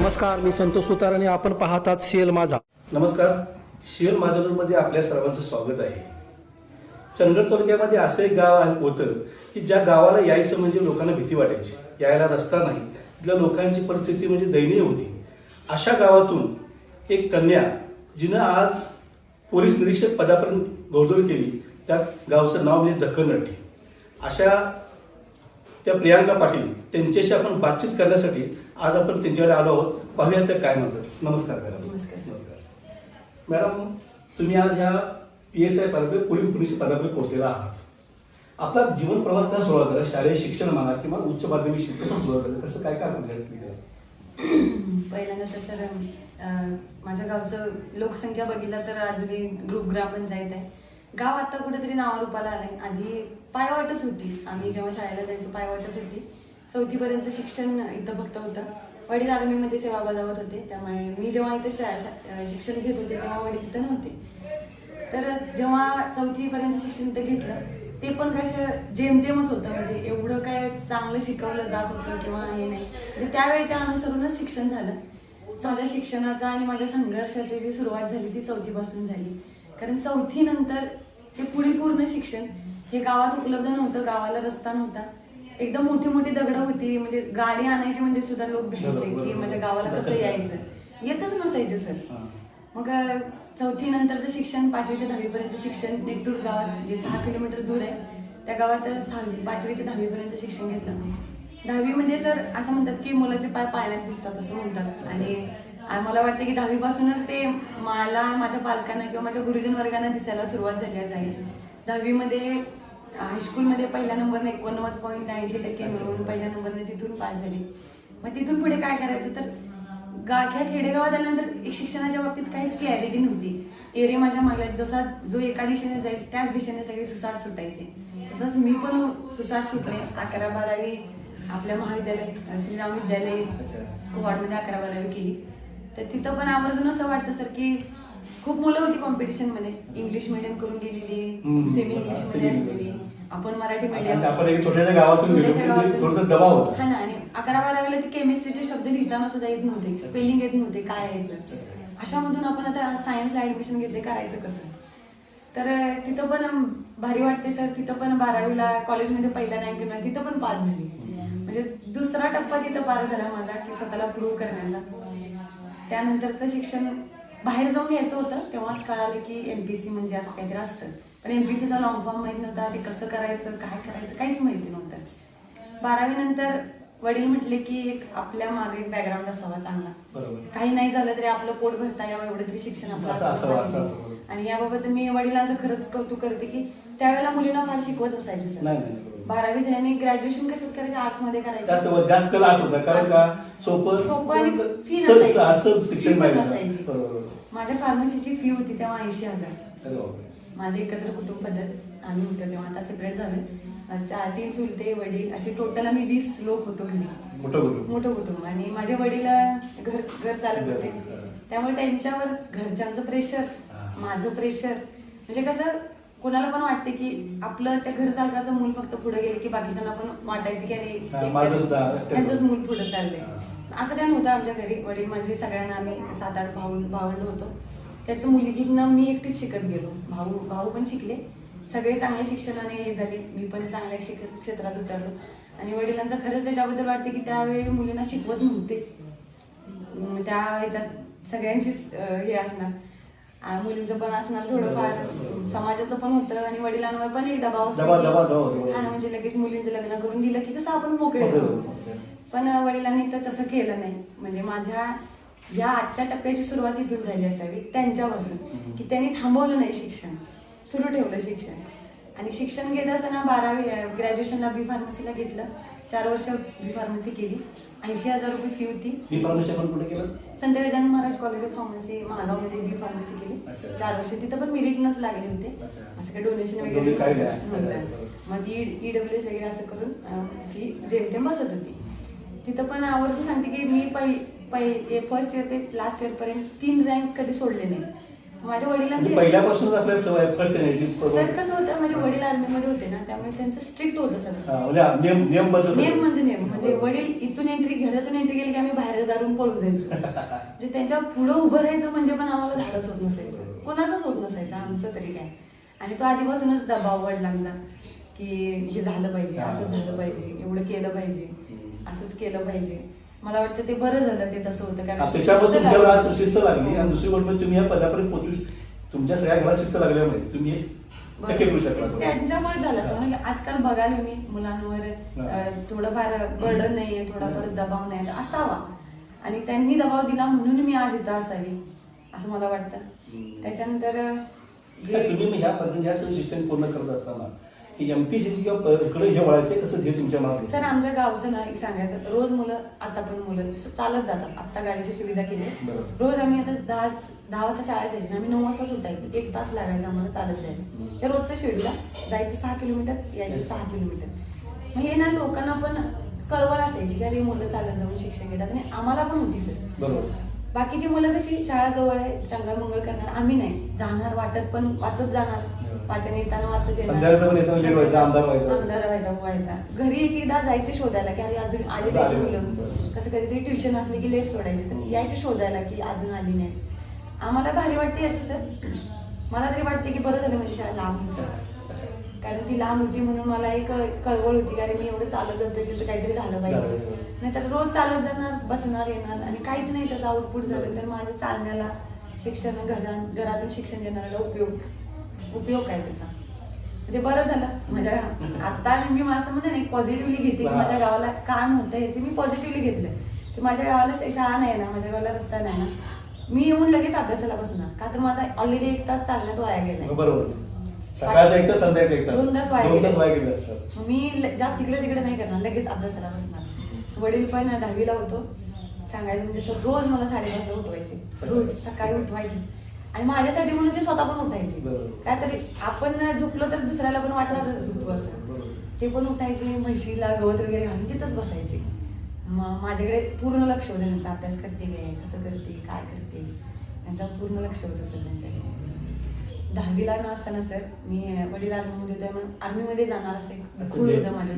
नमस्कार मी संतोष सुतार आणि आपण पाहतात शेल माझा. नमस्कार शेल माझनूरमध्ये आपल्या सर्वांचं स्वागत आहे. चंदगड तालुक्यामध्ये असं एक गाव आहे होतं की ज्या गावाला यायचं म्हणजे लोकांना भीती वाटायची. यायला रस्ता नाही तिथल्या लोकांची परिस्थिती म्हणजे दयनीय होती. अशा गावातून एक कन्या जिनं आज पोलीस निरीक्षक पदापर्यंत गौरव केली त्या गावचं नाव म्हणजे जखनट्टी अशा त्या प्रियांका पाटील त्यांच्याशी आपण बातचीत करण्यासाठी आज आपण त्यांच्याकडे आलो आहोत. पाहूया त्या काय म्हणतात. नमस्कार मॅडम. नमस्कार. मॅडम तुम्ही आज ह्या पी एस आय पदावर पोलीस पोलीस पदावर पोहोचलेला आहात. आपला जीवन प्रवास कसा सुरुवात झाला? शालेय शिक्षण म्हणा किंवा उच्च माध्यमिक शिक्षण कसं सुरुवात झालं? कसं काय काय पहिल्यांदा तर सर माझ्या गावचं लोकसंख्या बघितलं तर अजूनही ग्रुप ग्रामपंचायत आहे. गाव आता कुठेतरी नावारूपाला आलंय आधी पायवाटच होती. आम्ही जेव्हा शाळेला जायचो पायवाटच होती. चौथीपर्यंत शिक्षण इथं फक्त होतं. वडील आर्मीमध्ये सेवा बजावत होते. त्यामुळे मी जेव्हा इथं शा- शिक्षण घेत होते तेव्हा वडील इथं नव्हते. तर जेव्हा चौथीपर्यंत शिक्षण इथं घेतलं ते पण कसं जेमतेमच होतं. म्हणजे एवढं काय चांगलं शिकवलं जात होतं किंवा हे नाही. म्हणजे त्यावेळेच्या अनुसरूनच शिक्षण झालं. माझ्या शिक्षणाचा आणि माझ्या संघर्षाची जी सुरुवात झाली ती चौथीपासून झाली. कारण चौथी नंतर ते पुढील पूर्ण शिक्षण हे गावात उपलब्ध नव्हतं गावाला रस्ता नव्हता. एकदम मोठी मोठी दगडं होती म्हणजे गाडी आणायची म्हणजे सुद्धा लोक भ्यायचे की. माझ्या गावाला कसं यायचं? येतच नसायचे सर. हां. मग चौथी नंतरचं शिक्षण पाचवी ते दहावीपर्यंत शिक्षण नेटूर गावात जे सहा किलोमीटर दूर आहे त्या गावात सहावी पाचवी ते दहावीपर्यंत शिक्षण घेतलं. दहावीमध्ये सर असं म्हणतात की मुलाचे पाय पाळण्यात दिसतात असं म्हणतात. आणि आ- मला वाटतं की दहावीपासूनच ते मला माझ्या पालकांना किंवा माझ्या गुरुजन वर्गांना दिसायला सुरुवात झाली असावी दहावीमध्ये हायस्कूलमध्ये पहिल्या नंबरने एकोणनव्वद पॉईंट ऐंशी टक्के मिळवून पहिल्या नंबरने तिथून पास झाली. मग तिथून पुढे काय करायचं? तर गाख्या खेडेगावात आल्यानंतर एक शिक्षणाच्या बाबतीत काहीच क्लॅरिटी नव्हती. एरिया माझ्या मागल्या जसा जो एका दिशेने जाईल त्याच दिशेने सगळे सुसाट सुटायचे. तसंच मी पण सुसाट सुटले अकरा बारावी आपल्या महाविद्यालय श्रीराम विद्यालय कोवाडमध्ये अकरा बारावी केली. तर तिथं पण आवर्जून असं वाटतं सर की खूप मुलं होती कॉम्पिटिशनमध्ये. इंग्लिश मिडियम करून गेलेली. सेमी इंग्लिशमध्ये असलेली. आपण मराठी मीडियम आपण एक छोट्याशा गावातून गेलो छोट्याशा म्हणजे गावातून. थोडंसं दबाव होता. हा ना आणि अकरा बारावीला ते केमिस्ट्रीचे शब्द लिहिताना सुद्धा येत नव्हते. स्पेलिंग येत नव्हते काय यायचं. अशामधून आपण आता सायन्सला ऍडमिशन घेतले करायचं कसं? तर तिथं पण भारी वाटते सर. तिथं पण बारावीला कॉलेजमध्ये पहिला रँक मिळाला. तिथं पण पास झाली. म्हणजे दुसरा टप्पा तिथं पार झाला माझा की स्वतःला प्रूव्ह करण्याचा. त्यानंतरचं शिक्षण बाहेर जाऊन घ्यायचं होतं तेव्हाच कळालं की एमपीसी म्हणजे असं काहीतरी असतं. पण एमपीसीचा लॉंग फॉर्म माहीत नव्हता ते कसं करायचं काय करायचं काहीच माहिती नव्हतं. बारावी नंतर वडील म्हटले की एक आपल्या मागे बॅकग्राऊंड असावा चांगला. काही नाही झालं तरी आपलं पोट भरता यावं एवढं तरी शिक्षण आपलं. आणि याबाबत मी वडिलांचं खरंच कौतुक करते की त्यावेळेला मुलींना फार शिकवत नसायचे बारावी झाल्याने ग्रॅज्युएशन कशात करायचे? आर्ट्समध्ये करायचे. जास्त क्लास होता. कारण का? सोपं सोपं आणि fee सहज- नसायची. शिक्षण पण पाहिजे. नसायची. बरोबर माझ्या फार्मसीची फी होती तेव्हा ऐंशी हजार. अरे बापरे. माझं एकत्र कुटुंब पद्धत आम्ही होतो तेव्हा. आता सेपरेट झालोय. चार तीन चुलते वडील असे टोटल आम्ही वीस लोक होतो घरी. मोठं कुटुंब. मोठं कुटुंब. आणि माझे वडील अं, घर घर चालत होते. त्यामुळे त्यांच्यावर घरच्यांचं प्रेशर हा. माझं प्रेशर म्हणजे कसं कोणाला पण वाटते की आपलं त्या घर चालकाचं मूल फक्त पुढे गेले की बाकीच्यांना पण वाटायचं की अरे माझं. त्यांचंच मूल पुढे चाललंय. असं काय नव्हतं आमच्या घरी. वडील म्हणजे सगळ्यांना आम्ही सात आठ भाऊ भावंड होतो. त्यात मुलगीनं मी एकटीच शिकत गेलो. भाऊ भाऊ पण शिकले. सगळे चांगल्या शिक्षणाने हे झाले. मी पण चांगल्या शिक क्षेत्रात उतरलो. आणि वडिलांचं खरंच त्याच्याबद्दल वाटते की त्यावेळी मुलींना शिकवत नव्हते. त्या ह्याच्यात सगळ्यांचीच हे असणार. आ, मुलींचं पण असणार थोडंफार समाजाचं पण होतं आणि वडिलांवर पण एक दबाव असतो दबाव- की- दबाव- दबाव- दबाव. हा ना, म्हणजे लगेच मुलींचं लग्न करून दिलं की कसं आपण मोकळे. पण वडिलांनी तर तसं केलं नाही. म्हणजे माझ्या या आजच्या टप्प्याची सुरुवात इथून झाली असावी त्यांच्यापासून. की त्यांनी थांबवलं नाही शिक्षण. सुरू ठेवलं शिक्षण. आणि शिक्षण घेत असताना बारावी ग्रॅज्युएशनला बी फार्मसीला घेतलं. चार वर्ष बी फार्मसी केली. ऐंशी हजार रुपये फी होती. मी फार्मसी आपण कुठे केलं? Sant Gajanan Maharaj college of pharmacy महागावमध्ये B pharmacy केली. चार वर्ष तिथं पण मेरिटनच लागले होते. असं काही डोनेशन वगैरे मग ती ईडब्ल्यू एस वगैरे असं करून फी जेमतेम बसत होती. तिथं पण आवर्जून सांगते की मी पै पै फर्स्ट इयर ते लास्ट इयर पर्यंत तीन रँक कधी सोडले नाही. माझ्या म्हणजे वडिलांचे पहिल्यापासूनच आपल्याला सवय फर्स्ट येण्याची सर कसं होतं माझे वडील आर्मीमध्ये होते ना त्यामुळे त्यांचं स्ट्रिक्ट होतं सर हा, म्हणजे नियम नियमबद्ध सगळं. नियम म्हणजे नियम. म्हणजे म्हणजे वडील इथून एंट्री घरातून एंट्री केली की आम्ही बाहेर दारून पळून जायचो. म्हणजे त्यांच्या पुढं उभं राहायचं म्हणजे पण आम्हाला धाडस होत नसायचं. कोणाचंच होत नसायचं आमचं तरी काय. आणि तो आधीपासूनच दबाव वडिलांचा की हे झालं पाहिजे असं झालं पाहिजे एवढं केलं पाहिजे असंच केलं पाहिजे. मला वाटतं ते बरं झालं ते तसं होतं कारण त्याच्यामुळे शिस्त लागली. वेळात शिस्त लागली आणि दुसरी गोष्ट म्हणजे तुम्ही या पदापर्यंत पोहोचू तुमच्या सगळ्या घरात शिस्त लागल्यामुळे तुम्ही हे शक्य करू शकला त्यांच्यामुळे झालं असं. म्हणजे आजकाल बघायला मी मुलांवर अं, थोडंफार बर्डन नाहीये थोडाफार दबाव नाही असावा. आणि त्यांनी दबाव दिला म्हणून मी आज इथं असावी असं मला वाटतं. हम्म. त्याच्यानंतर अं, काय तुम्ही मग ह्या पद्धतीने ह्या सगळं शिक्षण पूर्ण करत असताना एमपीसीची किंवा प- इकडे हे वळायचं कसं हे तुमच्या मनात सर आमच्या गावचं ना एक सांगायचं रोज मुलं आता पण मुलं चालत जातात. आता गाडीची सुविधा केली. आहे. बरोबर. रोज आम्ही आता दहा दहा वाजता शाळा जायची. ना, आम्ही नऊ वाजता सुटायचो. एक तास लागायचा आम्हाला चालत जायला. हम्म. हे रोजचं शेड्यूल जायचं सहा किलोमीटर यायचं Yes. सहा किलोमीटर. मग हे ना लोकांना पण कळवळ असायची की अरे मुलं चालत जाऊन शिक्षण घेतात. आणि आम्हाला पण होती सर. बरोबर. बाकीची मुलं कशी शाळा जवळ आहे टंगळ मंगळ करणार आम्ही नाही. जाणार वाटत पण वाचत जाणार. वाटेने येताना वाचत. संध्याकाळचं पण लेट व्हायचं, आमदार व्हायचं. आमदार व्हायचा व्हायचा. घरी एक एकदा जायचे शोधायला की अरे अजून आले आले नाही नाही. मुलं. कसं कधीतरी ट्युशन असले की लेट सोडायचे. तर यायचे शोधायला की अजून आली नाही. आम्हाला भारी वाटते याचं सर. मला तरी वाटते की बरं झालं म्हणजे शाळा लांब होती. कारण ती लांब होती म्हणून मला एक कळवळ होती कारण मी एवढं चालत जातोय तिथं काहीतरी झालं झालं पाहिजे. पाहिजे. नाहीतर रोज चालत जाणार बसणार येणार आणि काहीच नाही त्याचं आउटपुट झालं. तर माझ्या चालण्याला शिक्षण घरा घरातून शिक्षण देणाऱ्याला उपयोग. उपयोग काय त्याचा? ते बरं झालं. माझ्या आता मी मी असं म्हणते नाही पॉझिटिव्हली घेते की माझ्या गावाला का नव्हतं याचे मी पॉझिटिव्हली घेतलं की माझ्या गावाला शाळा नाही ना माझ्या गावाला रस्ता नाही ना. मी येऊन लगेच अभ्यासाला बसणार. का तर माझा ऑलरेडी एक तास वाया तास संध्याकाळचं एक तास. दोन तास वाया गेले. वाया गेले मी जास्त इकडे तिकडे नाही करणार लगेच अभ्यासाला बसणार. वडील पण दहावीला होतो. सांगायचं म्हणजे रोज मला साडेपाचला उठवायचे. रोज सकाळी उठवायचे. आणि माझ्यासाठी म्हणून ते स्वतः पण उठायचे. बरोबर. काहीतरी आपण झोपलो तर दुसऱ्याला पण वाटणार झोपू असं. ते पण उठायचे म्हशीला गवत वगैरे घालून तिथंच बसायचे. मग माझ्याकडे पूर्ण लक्ष होतं त्यांचा. अभ्यास करते काय कसं करते काय करते. त्यांचं पूर्ण लक्ष होतं सर त्यांच्याकडे. दहावीला न असताना सर मी वडील आर्मीमध्ये होते म्हणून आर्मीमध्ये जाणार असं खूळ होतं माझ्या.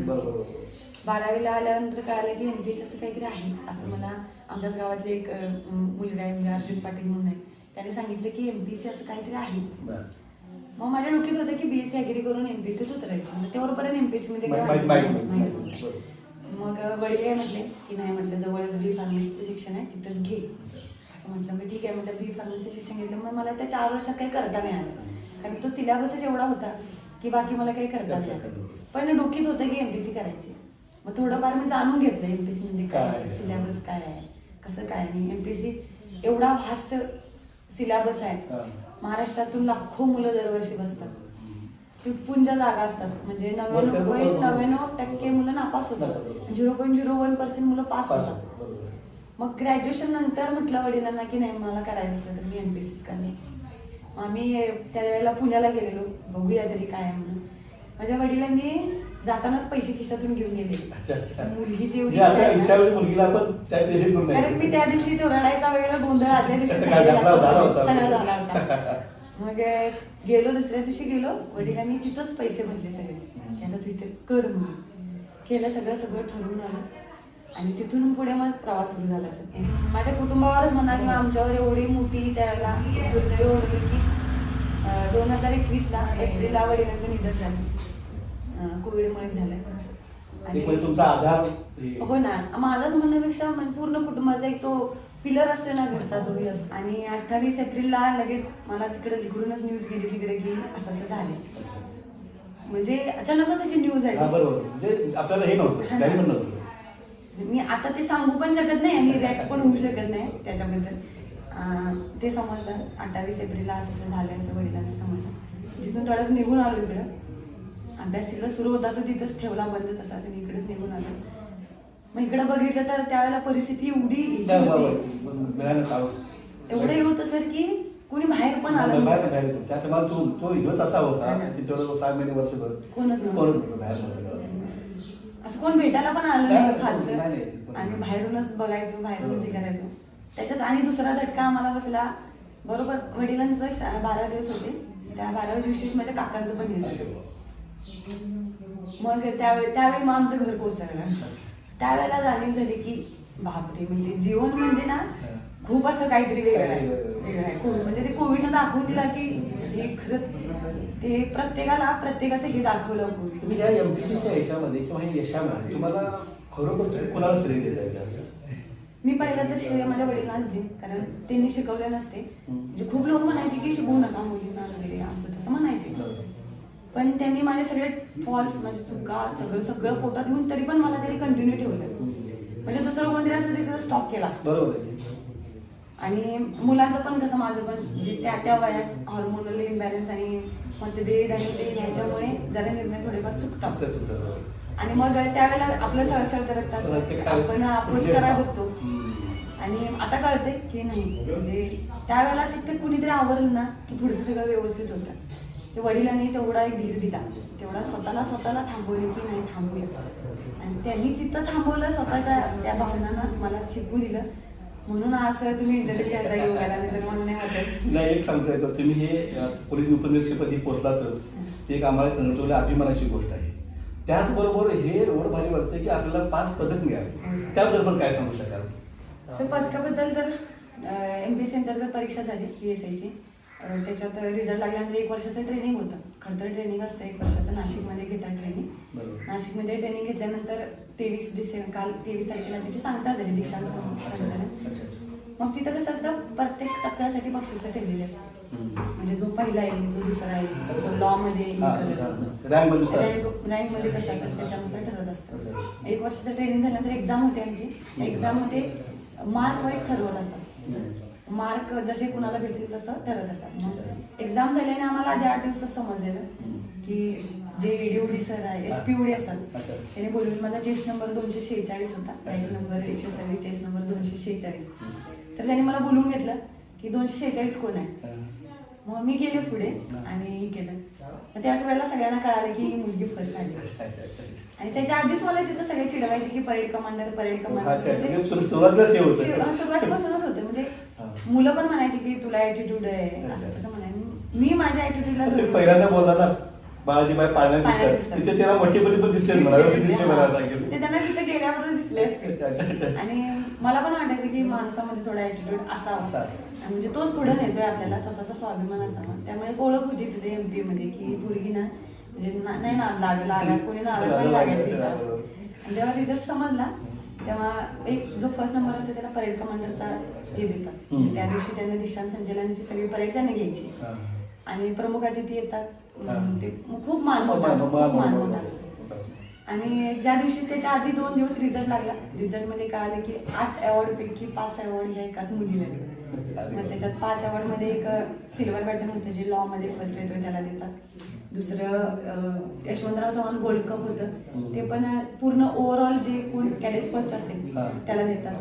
बारावीला आल्यानंतर कळालं की एमपीएस असं काहीतरी आहे. असं मला आमच्याच गावातले एक मुलगा आहे म्हणजे अर्जुन पाटील म्हणून आहे. त्याने सांगितलं की एमपीएससी असं काहीतरी आहे. मग माझ्या डोक्यात होतं की बीएससी अग्री करून एमपीएससीत उतरायचं. म्हणजे म्हणजे नाही, माहिती- माहिती नव्हतं. बरोबर. मग वडील काय म्हटले? की नाही म्हटलं जवळच बी फार्मसीचं शिक्षण आहे तिथंच घे. असं म्हटलं. मी ठीक आहे म्हटलं बी फार्मसीचं शिक्षण घेतलं. मग मला त्या चार वर्षात काही करता नाही आलं. कारण तो सिलेबसच एवढा होता की बाकी मला काही करता नाही आलं. पण डोकीत होतं की एमपीसी करायची. मग थोडंफार मी जाणून घेतलं एमपीसी म्हणजे काय आहे? सिलेबस काय आहे कसं काय आणि एमपीसी एवढा व्हास्ट सिलेबस आहे. महाराष्ट्रातून लाखो मुलं दरवर्षी बसतात तुटपुंजा जागा असतात म्हणजे नव्याण्णव पॉईंट. नव्याण्णव टक्के मुलं नापास. होतात zero point zero one percent मुलं पास होतात. मग ग्रॅज्युएशन नंतर म्हटलं वडिलांना की नाही मला करायचं असलं तर मी एमपीसीच करणे मग आम्ही त्यावेळेला पुण्याला गेलेलो बघूया तरी काय म्हणून माझ्या वडिलांनी जातानाच पैसे खिशातून घेऊन गेले अच्छा, म्हणजे आता मुलगीला आपण करून कारण मी त्या दिवशी तो रडायचा वगैरे गोंधळ आदल्या दिवशी काय झालेला झाला- झाला होता. सगळा झाला होता. मग गेलो दुसऱ्या दिवशी गेलो. वडिलांनी तिथंच पैसे भरले सगळे. की आता तू इथे कर म्हणून. केलं सगळं सगळं ठरवून आलं. आणि तिथून पुढे मग प्रवास सुरू झाला सर माझ्या कुटुंबावरच म्हणा किंवा आमच्यावर एवढी मोठी त्यावेळेला दुर्दैव होती की दोन हजार एकवीसला एप्रिलला वडिलांचं निधन झालं. कोविडमुळे झालं एक म्हणजे तुमचा आधार हे- ना. माझाच म्हणण्यापेक्षा पूर्ण कुटुंबाचा एक तो पिलर असतो ना घरचा असतो आणि अठ्ठावीस एप्रिलला लगेच मला तिकडे जिकडूनच न्यूज गेली तिकडे की असं असं झाले म्हणजे अचानकच अशी न्यूज आहे बरोबर. म्हणजे आपल्याला हे नव्हतं. नव्हतं. मी आता ते सांगू पण शकत नाही आणि रिॲक्ट पण होऊ शकत नाही त्याच्याबद्दल. ते समजलं. अठ्ठावीस एप्रिलला असं असं झालं असं वडिलांचं समजलं. तिथून थोडं निघून आलो इकडं. अभ्यास तिकडं सुरू होता तो तिथंच ठेवला बंद तसाच आणि इकडेच निघून आलो. मग इकडं बघितलं तर त्यावेळेला परिस्थिती एवढी एवढं हे होतं सर की कुणी बाहेर पण आलं बाहेर. बाहेर तो तो हिरोच असा होता हा. की तेवढं सहा महिने वर्षभर कोणच. कोणच बाहेर. असं कोण भेटायला पण आलं नाही, नाही. आणि बाहेरूनच बघायचो बाहेरूनच हे करायचो. त्याच्यात आणि दुसरा झटका आम्हाला बसला. बरोबर वडिलांचं बारा दिवस होते. त्या बाराव्या दिवशीच माझ्या काकांचं पण हे झालं. मग त्यावेळी त्यावेळी मग आमचं घर कोसळलं. त्यावेळेला जाणीव झाली की बापरे म्हणजे जीवन म्हणजे ना खूप असं काहीतरी वेगळं आहे. वेगळं आहे. कोविड म्हणजे ते कोविडनं दाखवून दिला की हे खरंच ते प्रत्येकाला प्रत्येकाचं हे दाखवलं तुम्ही या एमपीसीच्या यशामध्ये किंवा यशामध्ये तुम्हाला खरोखर कोणाला श्रेय देता मी पहिला तर श्रेय माझ्या वडिलांनाच देईन कारण त्यांनी शिकवले नसते. म्हणजे खूप लोक म्हणायचे की शिकवू नका मुलींना वगैरे असं तसं म्हणायचे. पण त्यांनी माझे सगळे फॉल्स म्हणजे चुका सगळं सगळं पोटात घेऊन तरी पण मला त्यांनी कंटिन्यू ठेवलं म्हणजे दुसरं कोणतरी असं तिथं स्टॉप केला असता. आणि मुलांचं पण कसं माझं पण म्हणजे त्या त्या वयात हॉर्मोनल इम्बॅलन्स आणि मतभेद आणि ते ह्याच्यामुळे जरा निर्णय थोडेफार चुकतात. चुकतं, चुकतं. आणि मग त्यावेळेला आपलं सळसळ करत ते असतं काय- आपण अप्रोच करायला बघतो. आणि आता कळते की नाही. म्हणजे त्यावेळेला तिथे कुणीतरी आवरलं ना की पुढचं सगळं व्यवस्थित होतं. ते वडिलांनी तेवढा एक धीर दिला. तेवढा स्वतःला स्वतःला थांबवले की नाही थांबूया. आणि त्यांनी तिथं थांबवलं स्वतःच्या त्या भावनांना मला शिकू दिलं. म्हणून आज तुम्ही इंटरव्ह्यू घ्यायचा योग आला नाही मला नाही वाटत. नाही एक सांगता येतं तुम्ही हे पोलीस उपनिरीक्षकपदी पोहोचलातच ते एक आम्हाला चंद्रटोला अभिमानाची गोष्ट आहे. त्याचबरोबर हे एवढं भारी वाटतं की आपल्याला पाच पदक मिळाले. त्याबद्दल पण काय सांगू शकाल? तर पदकाबद्दल तर एम पी एस अंतर्गत परीक्षा झाली पी एस आयची त्याच्यात रिझल्ट लागल्यानंतर एक वर्षाचं ट्रेनिंग होतं. खडतर ट्रेनिंग असतं एक वर्षाचं नाशिकमध्ये घेतात ट्रेनिंग नाशिकमध्ये ट्रेनिंग घेतल्यानंतर तेवीस डिसेंबर काल तेवीस तारखेला त्याची सांगता झाली दीक्षांत संचलन. मग तिथं कसं असतं प्रत्येक टप्प्यासाठी बक्षिसं ठेवलेली असतात. म्हणजे जो पहिला येईल जो दुसरा येईल जो लॉ मध्ये. रँकमध्ये असतो. कसं असेल त्याच्यानुसार ठरत असतं. एक वर्षाचं ट्रेनिंग झाल्यानंतर एक्झाम होते आमची. एक्झाममध्ये मार्क वाईज ठरवत असतात. मार्क जसे कुणाला भेटतील तसं ठरत असतात. एक्झाम झाल्याने आम्हाला आधी आठ दिवसात समजलेलं की जे ड्युटी सर आहे एस पी उडी असतात. त्याने बोलून माझा चेस नंबर दोनशे शेहेचाळीस होता. बॅच नंबर एकशे सव्वीस चेस नंबर दोनशे शेहेचाळीस. तर त्याने मला बोलून घेतलं की दोनशे शेहेचाळीस कोण आहे. मग मी गेले पुढे आणि हे केलं. मग त्याच वेळेला सगळ्यांना कळालं की ही मुलगी फर्स्ट आली. आणि त्याच्या आधीच मला तिथं सगळे चिडवायचे की परेड कमांडर परेड कमांडर अच्छा. मुलं पण म्हणायची की तुला ऍटिट्यूड आहे. असं तसं मी माझ्या ऍटिट्यूडला पहिल्यांदा बोलला ना बाळाजीबाई पाळण्यात दिसतात. तिथे त्याला मोठेपणी पण दिसले ते. त्यांना तिथे गेल्यावर दिसले असते. आणि मला पण वाटायचं की माणसामध्ये थोडा ऍटिट्यूड असावा. म्हणजे तोच पुढे नेतोय आपल्याला स्वतःचा स्वाभिमान असावा. त्यामुळे ओळख होती तिथे एमपी मध्ये की पोरगी ना म्हणजे ना- नाही नाद लाग लागा कोणी लागायचं. आणि जेव्हा रिझल्ट समजला. तेव्हा एक जो फर्स्ट नंबर असतो त्याला परेड कमांडरचा हे देतात हम्म. त्या दिवशी त्यांना दीक्षांत संचलनाची सगळी परेड त्यांनी घ्यायची. आणि प्रमुख अतिथी येतात हा. ते खूप मान खूप मान आणि ज्या दिवशी त्याच्या आधी दोन दिवस रिझल्ट लागला रिझल्टमध्ये कळालं की आठ अवॉर्ड पैकी पाच अवॉर्ड ह्या एकाच मुलीला दिले. मग त्याच्यात पाच अवॉर्डमध्ये एक सिल्वर बॅटन होतं जे लॉ मध्ये फर्स्ट येतोय त्याला देतात दुसरं यशवंतराव चव्हाण गोल्ड कप होतं. ते पण पूर्ण ओव्हरऑल जे कोण कॅडेट फर्स्ट असेल. त्याला देतात.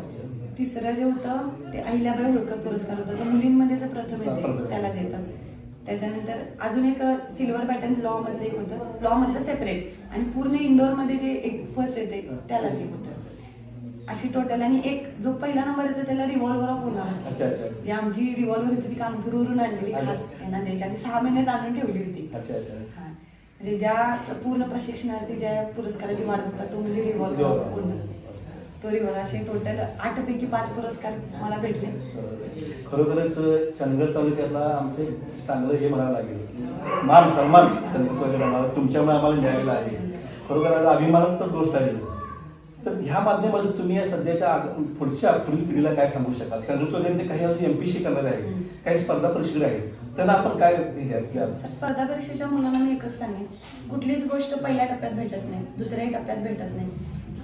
तिसरं जे होतं ते अहिल्याबाई होळकर पुरस्कार होता. जो मुलींमध्ये जो प्रथम. येते त्याला देतात. त्याच्यानंतर अजून एक सिल्वर पॅटर्न लॉ मध्ये एक होतं. लॉ मधलं सेपरेट आणि पूर्ण इंडोरमध्ये जे एक फर्स्ट येते त्याला ते होतं अशी टोटल आणि एक जो पहिला नंबर येतो त्याला रिव्हॉल्वर ऑफ होणार अच्छा, असतं. अच्छा. जी आमची रिव्हॉल्वर होती ती कानपूरवरून आणलेली अच्छा. खास यांना द्यायची. आधी सहा महिने आणून ठेवली होती. अच्छा अच्छा. हा. म्हणजे ज्या पूर्ण प्रशिक्षणार्थी ज्या पुरस्काराची वाढ होता तो म्हणजे रिव्हॉल्वर ऑफ होणार तो रिव्हॉल्वर असे टोटल आठ पैकी पाच पुरस्कार मला भेटले. खरोखरच चंदगड तालुक्यातला आमचं चांगलं हे म्हणावं लागेल. मान सन्मान चंदगड तालुक्याला आम्हाला तुमच्यामुळे आम्हाला मिळालेला आहे. खरोखर आज अभिमानास्पद गोष्ट आहे. तर ह्या माध्यमातून तुम्ही या सध्याच्या पुढच्या पुढील पिढीला काय सांगू शकाल? चंदगड तालुक्यात काही अजून एमपीसी करणारे आहेत काही स्पर्धा परीक्षक आहेत. त्यांना आपण काय? स्पर्धा परीक्षेच्या मुलांना मी एकच सांगेन. कुठलीच गोष्ट पहिल्या टप्प्यात भेटत नाही दुसऱ्याही टप्प्यात भेटत नाही.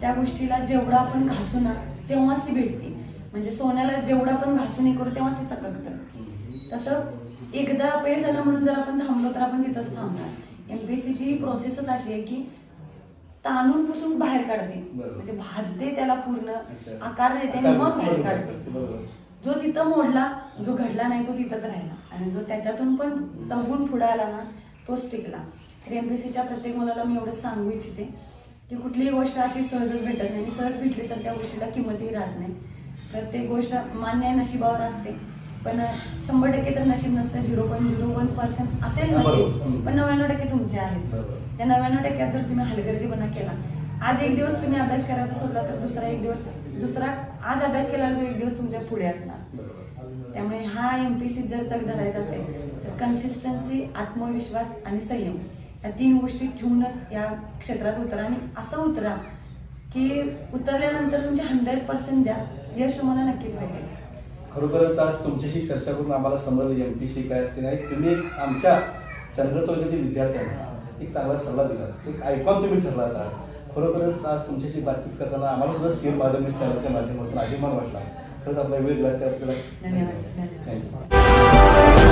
त्या गोष्टीला जेवढं आपण घासू ना तेव्हाच ती भेटते. म्हणजे सोन्याला जेवढं आपण घासून हे करू तेव्हाच ते चककतं. तसं एकदा अपयश झालं म्हणून जर आपण थांबलो तर आपण तिथंच थांबणार. एमपीएससीची प्रोसेसच अशी आहे की ताणून पुसून बाहेर काढते. म्हणजे भाजते त्याला पूर्ण. आकार देते आणि मग बाहेर काढते. जो तिथं मोडला जो घडला नाही तो तिथंच राहिला. आणि जो त्याच्यातून पण तहून पुढे आला ना तोच टिकला. तर एमपीएससीच्या प्रत्येक मुलाला मी एवढंच सांगू इच्छिते की कुठलीही गोष्ट अशी सहजच भेटत नाही. आणि सहज भेटली तर त्या गोष्टीला किंमतही राहत नाही. प्रत्येक गोष्ट मान्य नशिबावर असते. पण शंभर टक्के तर नशीब नसतं. Zero point zero one percent असेल. नशीब पण नव्याण्णव टक्के तुमचे आहेत. त्या नव्याण्णव टक्क्यात जर तुम्ही हलगर्जीपणा केला आज एक दिवस तुम्ही अभ्यास करायचा सोडला तर दुसरा एक दिवस दुसरा आज अभ्यास केला तर एक दिवस तुमच्यापुढे असणार. त्यामुळे हा एम पी सी जर तग धरायचा असेल तर कन्सिस्टन्सी आत्मविश्वास आणि संयम या तीन गोष्टी ठेवूनच या क्षेत्रात उतरा आणि असं उतरा की उतरल्यानंतर तुमचे हंड्रेड पर्सेंट द्या. यश तुम्हाला नक्कीच भेटेल. खरोखरच आज तुमच्याशी चर्चा करून आम्हाला समजलं एम पी सी काय असते आणि तुम्ही एक आमच्या चंद्र तालुक्यातील विद्यार्थ्यांना एक चांगला सल्ला दिला. एक आयकॉन तुम्ही ठरलात आज खरोखरच आज तुमच्याशी बातचीत करताना आम्हाला सुद्धा सीएम माझ्या मी चॅनलच्या माध्यमातून अभिमान वाटला. खरंच आपला वेळ दिला त्याबद्दल थँक्यू.